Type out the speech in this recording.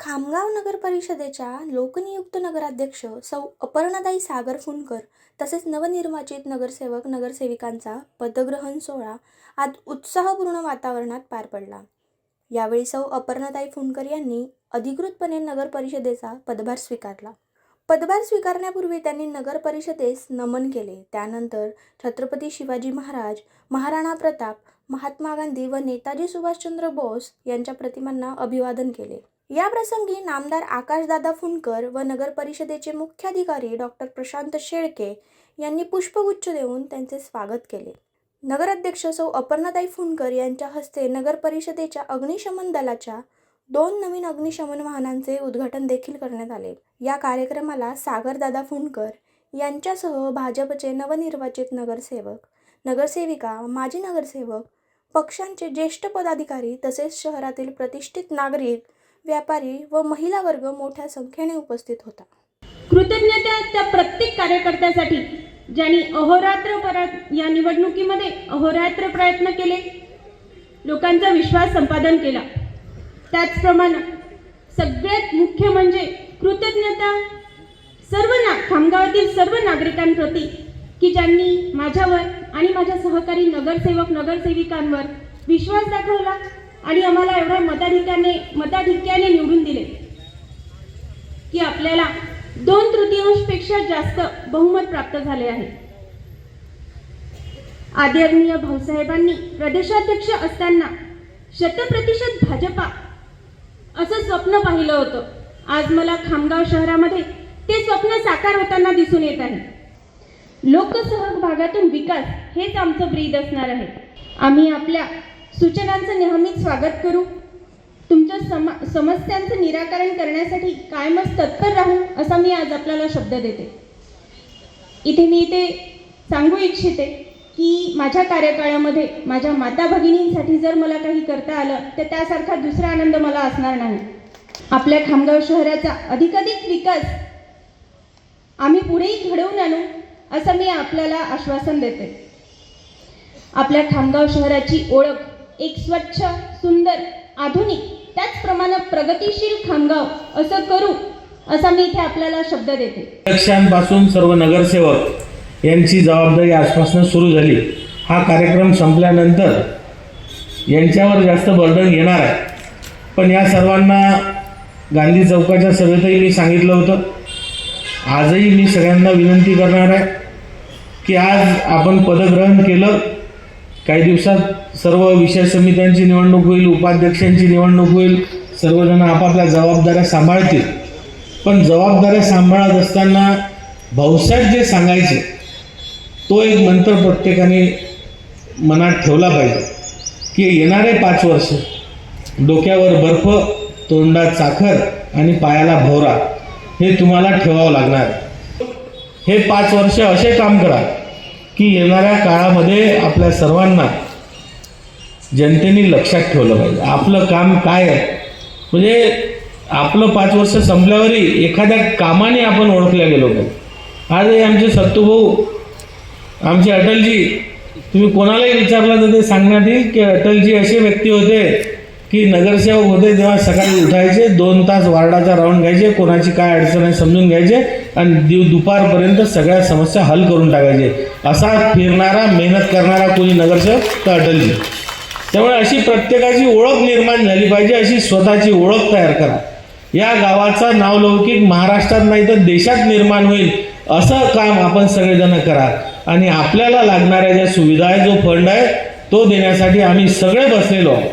खामगाव नगर परिषदेच्या लोकनियुक्त नगराध्यक्ष सौ अपर्णाताई सागर फुंडकर तसेच नवनिर्वाचित नगरसेवक नगरसेविकांचा पदग्रहण सोहळा आज उत्साहपूर्ण वातावरणात पार पडला. यावेळी सौ अपर्णाताई फुंडकर यांनी अधिकृतपणे नगर परिषदेचा पदभार स्वीकारला. पदभार स्वीकारण्यापूर्वी त्यांनी नगर परिषदेस नमन केले. त्यानंतर छत्रपती शिवाजी महाराज महाराणा प्रताप महात्मा गांधी व नेताजी सुभाषचंद्र बोस यांच्या प्रतिमांना अभिवादन केले. या प्रसंगी नामदार आकाशदादा फुंडकर व नगर परिषदेचे मुख्याधिकारी डॉक्टर प्रशांत शेळके यांनी पुष्पगुच्छ देऊन त्यांचे स्वागत केले. नगराध्यक्ष सौ. अपर्णाताई फुंडकर यांच्या हस्ते नगर परिषदेच्या अग्निशमन दलाच्या दोन नवीन अग्निशमन वाहनांचे उद्घाटन देखील करण्यात आले. या कार्यक्रमाला सागरदादा फुंडकर यांच्यासह भाजपचे नवनिर्वाचित नगरसेवक नगरसेविका माजी नगरसेवक पक्षांचे ज्येष्ठ पदाधिकारी तसेच शहरातील प्रतिष्ठित नागरिक व्यापारी व महिला वर्ग मोठ्या संख्येने उपस्थित होता. कृतज्ञता त्या प्रत्येक कार्यकर्त्यासाठी ज्यांनी अहोरात्र या निवडणुकीमध्ये अहोरात्र प्रयत्न केले लोकांचा विश्वास संपादन केला. त्याचप्रमाणे सगळ्यात मुख्य म्हणजे कृतज्ञता सर्व ना खामगावातील सर्व नागरिकांप्रती की ज्यांनी माझ्यावर आणि माझ्या सहकारी नगरसेवक नगरसेविकांवर विश्वास दाखवला. आणि आम्हाला एवढ्या मताधिक्याने मताधिक्याने निवडून दिले. की आपल्याला दोन तृतीयांशपेक्षा जास्त बहुमत प्राप्त झाले आहे. आदरणीय भाऊसाहेबांनी प्रदेशाध्यक्ष असताना शतप्रतिशत भाजपा असं स्वप्न पाहिलं होतं. आज मला खामगाव शहरामध्ये ते स्वप्न साकार होताना दिसून येत आहे. लोकसहभागातून विकास हेच आमचं ब्रीद असणार आहे. आम्ही आपल्या सूचनांचं नेहमीच स्वागत करू. तुमच्या सम समस्यांचं निराकरण करण्यासाठी कायमच तत्पर राहू असा मी आज आपल्याला शब्द देते. इथे मी इथे सांगू इच्छिते की माझ्या कार्यकाळामध्ये माझ्या माता भगिनींसाठी जर मला काही करता आलं तर त्यासारखा दुसरा आनंद मला असणार नाही. आपल्या खामगाव शहराचा अधिकाधिक विकास आम्ही पुढेही घडवून आणू असं मी आपल्याला आश्वासन देते. आपल्या खामगाव शहराची ओळख एक स्वच्छ सुंदर आधुनिक त्याचप्रमाणे प्रगतिशील खामगाव असं करू असा मी इथे आपल्याला शब्द देते. पक्षांपासून सर्व नगरसेवक यांची जबाबदारी आजपासून सुरू झाली. हा कार्यक्रम संपल्यानंतर यांच्यावर जास्त बर्डन येणार आहे. पण या सर्वांना गांधी चौकाच्या सभेतही मी सांगितलं होतं. आजही मी सगळ्यांना विनंती करणार आहे की आज आपण पदग्रहण केलं काही दिवसात सर्व विषय समित्यांची निवडणूक होईल उपाध्यक्षांची निवडणूक होईल सर्वजण आपापल्या जबाबदाऱ्या सांभाळतील. पण जबाबदाऱ्या सांभाळत असताना भाऊसाहेब जे सांगायचे तो एक मंत्र प्रत्येकाने मनात ठेवला पाहिजे की येणारे पाच वर्ष डोक्यावर बर्फ तोंडात साखर आणि पायाला भोवरा हे तुम्हाला ठेवावं लागणार. हे पाच वर्ष असे काम करा की येणाऱ्या काळामध्ये आपल्या सर्वांना जनतेने लक्षात ठेवलं पाहिजे. आपलं काम काय आहे? म्हणजे आपलं पाच वर्ष संपल्यावरही एखाद्या कामाने आपण ओळखल्या गेलो पाहिजे. आजही आमचे सत्तूभाऊ आमचे अटलजी तुम्ही कोणालाही विचारलं तर ते सांगण्यात येईल की अटलजी असे व्यक्ती होते की नगरसेवक होते तेव्हा सकाळी उठायचे दोन तास वार्डाचा राऊंड घ्यायचे कोणाची काय अडचण आहे समजून घ्यायचे. आणि दिव दुपारपर्यंत सगळ्या समस्या हल करून टाकायचे. असा फिरणारा मेहनत करणारा कोणी नगरसेवक तर अटलजी. त्यामुळे अशी प्रत्येकाची ओळख निर्माण झाली पाहिजे अशी स्वतःची ओळख तयार करा. या गावाचा नावलौकिक महाराष्ट्रात नाही तर देशात निर्माण होईल असं काम आपण सगळेजण करा. आणि आपल्याला लागणाऱ्या ज्या सुविधा आहे जो फंड आहे तो देण्यासाठी आम्ही सगळे बसलेलो आहोत.